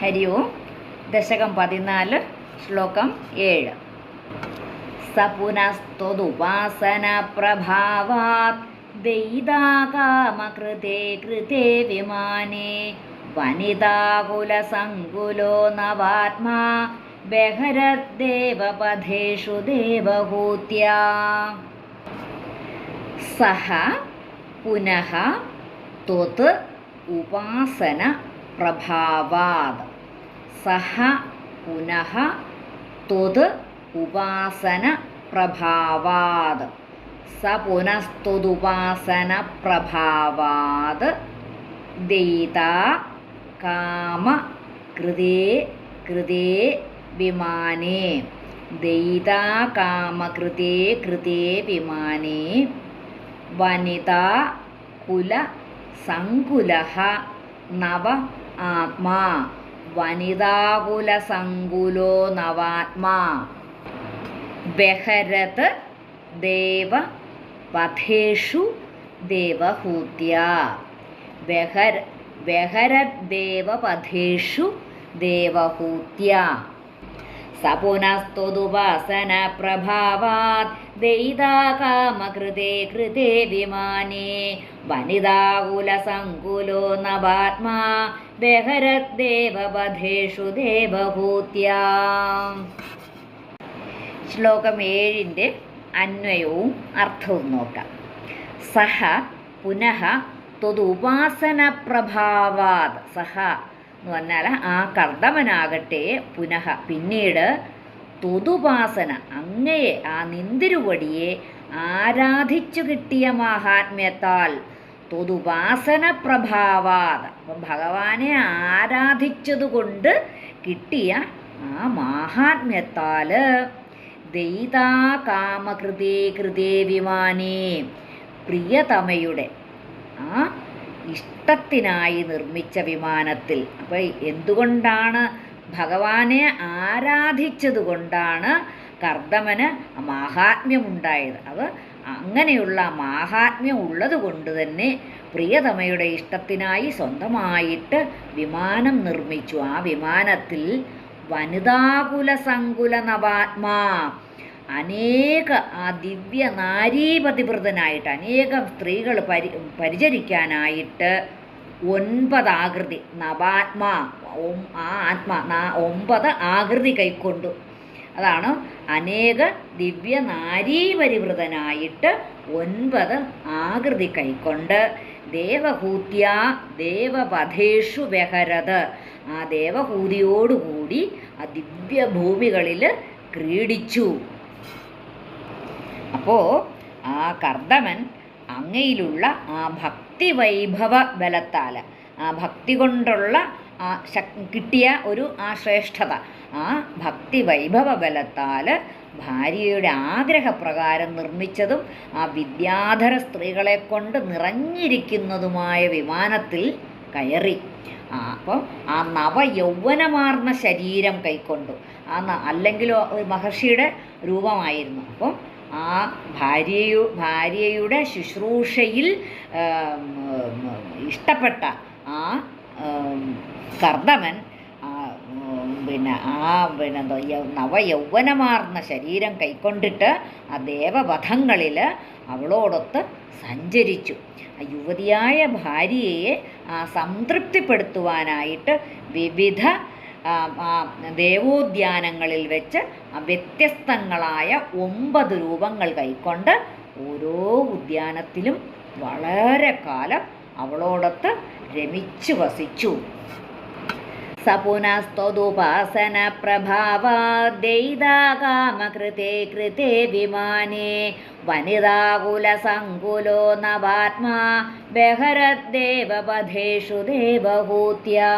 ഹരി ഓം. ദശകം പതിനാല് ശ്ലോകം ഏഴ്. സ പുനസ്ത്വതുപാസന പ്രഭാവാത് ദൈതാകാമകൃതേ കൃതേ വിമാനേ വനിതാകുലസങ്കുലോ നവാത്മാ ബഹരദ്ദേവപഥേഷു ദേവഹൂത്യാ. സഹ പുനഃ ത്വത് ഉപാസന പ്രഭാവാത്. സഹ പുനഃ ത്വത് ഉപാസന പ്രഭാവാത്. സ പുനസ്തുതുപാസന പ്രഭാവാത്. ദയിതാ കാമ കൃതേ കൃതേ വിമാനേ. ദയിതാ കാമകൃതേ കൃതേ വിമാനേ. വനിതാ കുല സങ്കുല നവ ആത്മാ വനിതാകുലസങ്കുലോ നവാത്മാ. ബഹരത് ദേവ പഥേഷു ദേവഹൂത്യ. ബഹര ബഹരദ്ദേവപഥേഷു ദേവഹൂത്യ. പ്രഭാവാത് ദയിതാകാമകൃതേ കൃതേ വിമാനേ. വനിതാകുലസങ്കുലോ നവാത്മാ ബഹരദ്ദേവപഥേഷു ദേവഭൂത്യ. ശ്ലോകം ഏഴിന്റെ അന്വയവും അർത്ഥവും നോക്കാം. സഹ പുനഃ തൊതുപാസന പ്രഭാവാത് സഹ എന്ന് പറഞ്ഞാൽ ആ കർദമനാകട്ടെ പുനഃ പിന്നീട് തൊതുപാസന അങ്ങയെ ആ നിന്തിരുവടിയെ ആരാധിച്ചു കിട്ടിയ മാഹാത്മ്യത്താൽ തൊതുപാസന പ്രഭാവാത്. അപ്പം ഭഗവാനെ ആരാധിച്ചതുകൊണ്ട് കിട്ടിയ ആ മാഹാത്മ്യത്താൽ ദൈതാ കാമകൃതേ കൃതേ വിമാനേ പ്രിയതമയുടെ ആ ഇഷ്ടത്തിനായി നിർമ്മിച്ച വിമാനത്തിൽ. അപ്പോൾ എന്തുകൊണ്ടാണ് ഭഗവാനെ ആരാധിച്ചത് കൊണ്ടാണ് കർദമന് മാഹാത്മ്യമുണ്ടായത്? അത് അങ്ങനെയുള്ള മാഹാത്മ്യം ഉള്ളത് കൊണ്ട് തന്നെ പ്രിയതമയുടെ ഇഷ്ടത്തിനായി സ്വന്തമായിട്ട് വിമാനം നിർമ്മിച്ചു. ആ വിമാനത്തിൽ വനിതാകുല സങ്കുല നവാത്മാ അനേക ആ ദിവ്യ നാരീപതിവൃതനായിട്ട് അനേകം സ്ത്രീകൾ പരി പരിചരിക്കാനായിട്ട് ഒൻപത് ആകൃതി നവാത്മാ ആ ആത്മാ ഒമ്പത് ആകൃതി കൈക്കൊണ്ടു. അതാണ് അനേക ദിവ്യ നാരീപരിവൃതനായിട്ട് ഒൻപത് ആകൃതി കൈക്കൊണ്ട്. ദേവഹൂത്യ ദേവപഥേഷു ബഹരത് ആ ദേവഹൂതിയോടുകൂടി ആ ദിവ്യഭൂമികളിൽ ക്രീഡിച്ചു. അപ്പോൾ ആ കർദമൻ അങ്ങയിലുള്ള ആ ഭക്തി വൈഭവ ബലത്താൽ ആ ഭക്തി കൊണ്ടുള്ള ആ കിട്ടിയ ഒരു ആ ശ്രേഷ്ഠത ആ ഭക്തി വൈഭവ ബലത്താൽ ഭാര്യയുടെ ആഗ്രഹപ്രകാരം നിർമ്മിച്ചതും ആ വിദ്യാധര സ്ത്രീകളെ കൊണ്ട് നിറഞ്ഞിരിക്കുന്നതുമായ വിമാനത്തിൽ കയറി. ആ അപ്പം ആ നവയൗവനമാർന്ന ശരീരം കൈക്കൊണ്ടു. ആ അല്ലെങ്കിലോ മഹർഷിയുടെ രൂപമായിരുന്നു. അപ്പം ആ ഭാര്യയു ഭാര്യയുടെ ശുശ്രൂഷയിൽ ഇഷ്ടപ്പെട്ട ആ കർദമൻ പിന്നെ ആ പിന്നെ എന്തോ നവയൗവനമാർന്ന ശരീരം കൈക്കൊണ്ടിട്ട് ആ ദേവവധങ്ങളിൽ അവളോടൊത്ത് സഞ്ചരിച്ചു. ആ യുവതിയായ ഭാര്യയെ സംതൃപ്തിപ്പെടുത്തുവാനായിട്ട് വിവിധ ദേവോദ്യാനങ്ങളിൽ വെച്ച് വ്യത്യസ്തങ്ങളായ ഒമ്പത് രൂപങ്ങൾ കൈക്കൊണ്ട് ഓരോ ഉദ്യാനത്തിലും വളരെ കാലം അവളോടൊത്ത് രമിച്ചു വസിച്ചു. സപുനസ്ത്വതുപാസന പ്രഭാവാദൈതാകാമകൃതേ കൃതേ വിമാനേ വനിതാകുലസങ്കുലോ നവാത്മാ ബഹരദ്ദേവപഥേഷു ദേവഭൂത്യാ.